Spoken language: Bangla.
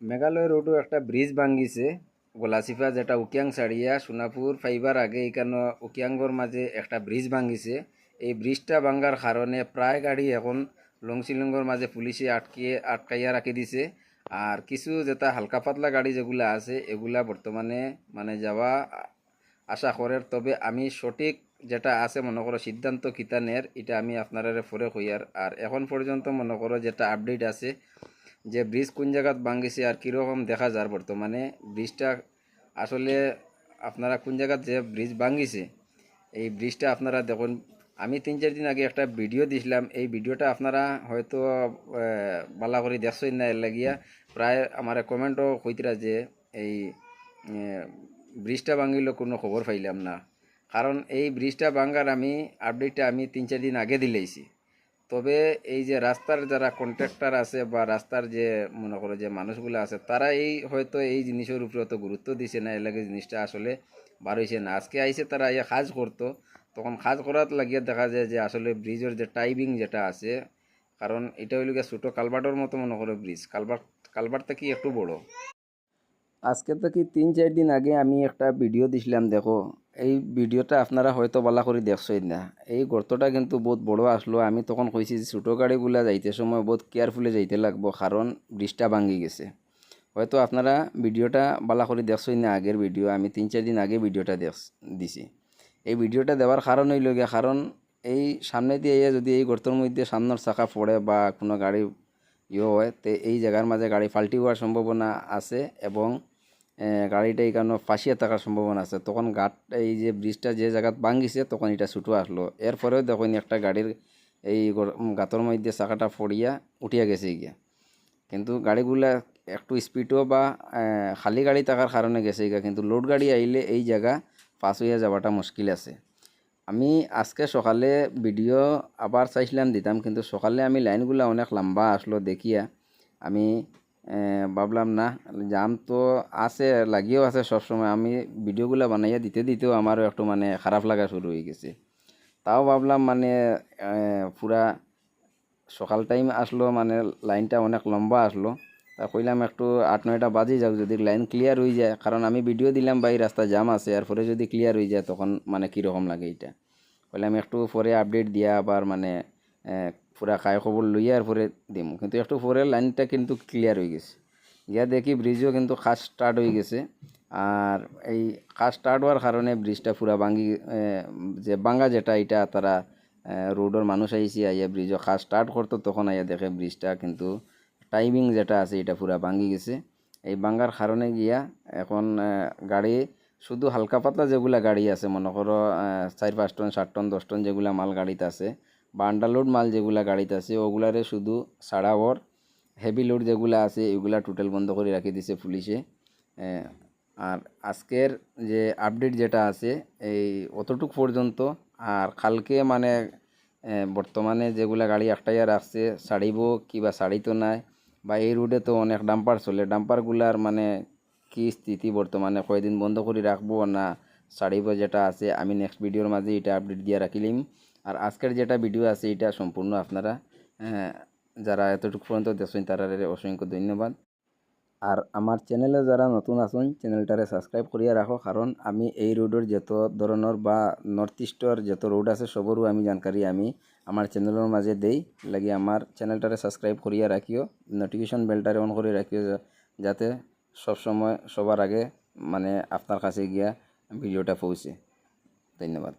মেঘালয় রোডও একটা ব্রিজ ভাঙ্গিছে। গোলাচিপা যেটা উকিয়াং ছাড়িয়া সোনাপুর ফাইবার আগে এখানে উকিয়াঙ্গর মাঝে একটা ব্রিজ ভাঙ্গিছে। এই ব্রিজটা ভাঙ্গার কারণে প্রায় গাড়ি এখন লংশিলঙ্গর মাঝে পুলিশে আটকিয়ে আটকাইয়া রাখি দিছে। আর কিছু যেটা হালকা পাতলা গাড়ি যেগুলা আছে, এগুলা বর্তমানে মানে যাওয়া আশা করে তবে আমি সঠিক যেটা আছে মনে করো সিদ্ধান্ত কিতানের এটা আমি আপনারা পরে কইয়ার আর এখন পর্যন্ত মনে করো যেটা আপডেট আছে যে ব্রিজ কোন জায়গাত ভাঙ্গিছে আর কীরকম দেখা যার বর্তমানে। ব্রিজটা আসলে আপনারা কোন জায়গাত যে ব্রিজ ভাঙ্গিছে এই ব্রিজটা আপনারা দেখুন, আমি তিন চার দিন আগে একটা ভিডিও দিছিলাম, এই ভিডিওটা আপনারা হয়তো বালা করে দেখছই না লাগিয়া। প্রায় আমার কমেন্টও কইতরা যে এই ব্রিজটা ভাঙ্গিল কোনো খবর পাইলাম না। কারণ এই ব্রিজটা ভাঙ্গার আমি আপডেটটা আমি তিন চার দিন আগে দিলেইছি। তবে এই যে রাস্তার যারা কন্ট্রাক্টর আছে বা রাস্তার যে, মনে করো যে মানুষগুলো আছে তারা এই হয়তো এই জিনিসের উপরে অত গুরুত্ব দিছে না লাগে জিনিসটা আসলে বার হয়েছে না। আজকে আইসে তারা ইয়ে কাজ করতো, তখন কাজ করার লাগিয়ে দেখা যায় যে আসলে ব্রিজের যে টাইমিং যেটা আছে, কারণ এটা হইল ছোটো কালবার্টের মতো মনে করো ব্রিজ। কালবার্ট কালবার্ট থেকে একটু বড়? আজকে থেকে তিন, চার দিন আগে আমি একটা ভিডিও দিছিলাম, দেখো। এই ভিডিওটা আপনারা হয়তো বালা করে দেখছই না। এই গর্তটা কিন্তু বহুত বড় আসলো। আমি তখন কইছি যে ছোটো গাড়িগুলা যাইতে সময় বহুত কেয়ারফুলে যাইতে লাগবো, কারণ ব্রিজটা ভাঙ্গি গেছে। হয়তো আপনারা ভিডিওটা বালা করে দেখছই না, আগের ভিডিও। আমি তিন, চার দিন আগে ভিডিওটা দেখ, দিছি। এই ভিডিওটা দেওয়ার কারণ হইল গিয়া, কারণ এই সামনে দিয়ে যদি এই গর্তর মধ্যে সামনের চাকা পড়ে বা কোনো গাড়ি ইয়ে হয়, তে এই জায়গার মাঝে গাড়ি পাল্টি হওয়ার সম্ভাবনা আছে এবং গাড়িটা এখানে ফাঁসিয়ে থাকার সম্ভাবনা আছে। তখন গাট এই যে ব্রিজটা যে জায়গাত ভাঙ্গিছে তখন এটা ছুটো আসলো। এরপরেও দেখুন, একটা গাড়ির এই গাতর মধ্যে চাকাটা ফড়িয়া উঠিয়া গেছে গিয়া। কিন্তু গাড়িগুলা একটু স্পিডও বা খালি গাড়ি থাকার কারণে গেছে গিয়া। কিন্তু লোড গাড়ি আইলে এই জায়গা পাস হইয়া যাওয়াটা মুশকিল আছে। আমি আজকে সকালে ভিডিও আবার চাইছিলাম দিতাম, কিন্তু সকালে আমি লাইনগুলা অনেক লম্বা আসলো দেখিয়া। আমি ভাবলাম না, জাম তো আছে, লাগিয়েও আছে সবসময়। আমি ভিডিওগুলো বানাইয়া দিতে দিতেও আমারও একটু মানে খারাপ লাগা শুরু হয়ে গেছে। তাও ভাবলাম মানে পুরা সকাল টাইম আসলো মানে লাইনটা অনেক লম্বা আসলো। তা কইলাম একটু আট, নয়টা বাজে যাক, যদি লাইন ক্লিয়ার হয়ে যায়। কারণ আমি ভিডিও দিলাম বা এই রাস্তা জাম আছে। আর পরে যদি ক্লিয়ার হয়ে যায়, তখন মানে কীরকম লাগে এটা কইলাম একটু পরে আপডেট দিয়া আবার মানে পুরা খায় খবর লইয়া আর পরে দিম। কিন্তু একটু পরে লাইনটা কিন্তু ক্লিয়ার হয়ে গেছে। ইয়া দেখি ব্রিজও কিন্তু কাজ স্টার্ট হয়ে গেছে। আর এই কাজ স্টার্ট হওয়ার কারণে ব্রিজটা পুরা ভাঙ্গি যে ভাঙ্গা যেটা এটা তারা রোডের মানুষ আইসি, আইয়া ব্রিজও কাজ স্টার্ট করতো, তখন আইয়া দেখে ব্রিজটা কিন্তু টাইমিং যেটা আছে এটা পুরা ভাঙ্গি গেছে। এই ভাঙ্গার কারণে গিয়া এখন গাড়ি শুধু হালকা পাতলা যেগুলা গাড়ি আছে, মনে করো চার পাঁচ টন ষাট টন, দশ টন যেগুলা মাল গাড়িতে আছে বা আন্ডারলোড মাল যেগুলা গাড়িতে আছে, ওগুলারে শুধু সাড়াবর হেভি লোড যেগুলা আছে, এগুলা টোটাল বন্ধ করে রাখি দিছে পুলিশে। আর আজকের যে আপডেট যেটা আছে, এই অতটুক পর্যন্ত আর কালকে মানে বর্তমানে যেগুলা গাড়ি একটাইয়া রাখছে, সারিব কিবা সারিতো নাই, বা এই রোডে তো অনেক ডাম্পার চলে ডাম্পারগুলার মানে কি স্থিতি বর্তমানে, কয়দিন বন্ধ করে রাখব না, সারিব যেটা আছে, আমি নেক্সট ভিডিওর মাঝে এটা আপডেট দিয়ে রাখিলিম। আর আজকের যেটা ভিডিও আছে এটা সম্পূর্ণ আপনারা আহ, যারা এতটুকু পর্যন্ত দেখছেন তারা অসংখ্য ধন্যবাদ। আর আমার চ্যানেলে যারা নতুন আছেন চ্যানেলটারে সাবস্ক্রাইব করিয়া রাখো কারণ আমি এই রোডের যত ধরনের বা নর্থ ইস্টর যত রোড আছে সবরও আমি জানকারি আমি আমার চ্যানেলের মাঝে দেই। লাগি আমার চ্যানেলটারে সাবস্ক্রাইব করিয়া রাখিও নোটিফিকেশন বেলটারে অন করে রাখিও যাতে সবসময় সবার আগে মানে আপনার কাছে গিয়া ভিডিওটা পৌঁছে। ধন্যবাদ।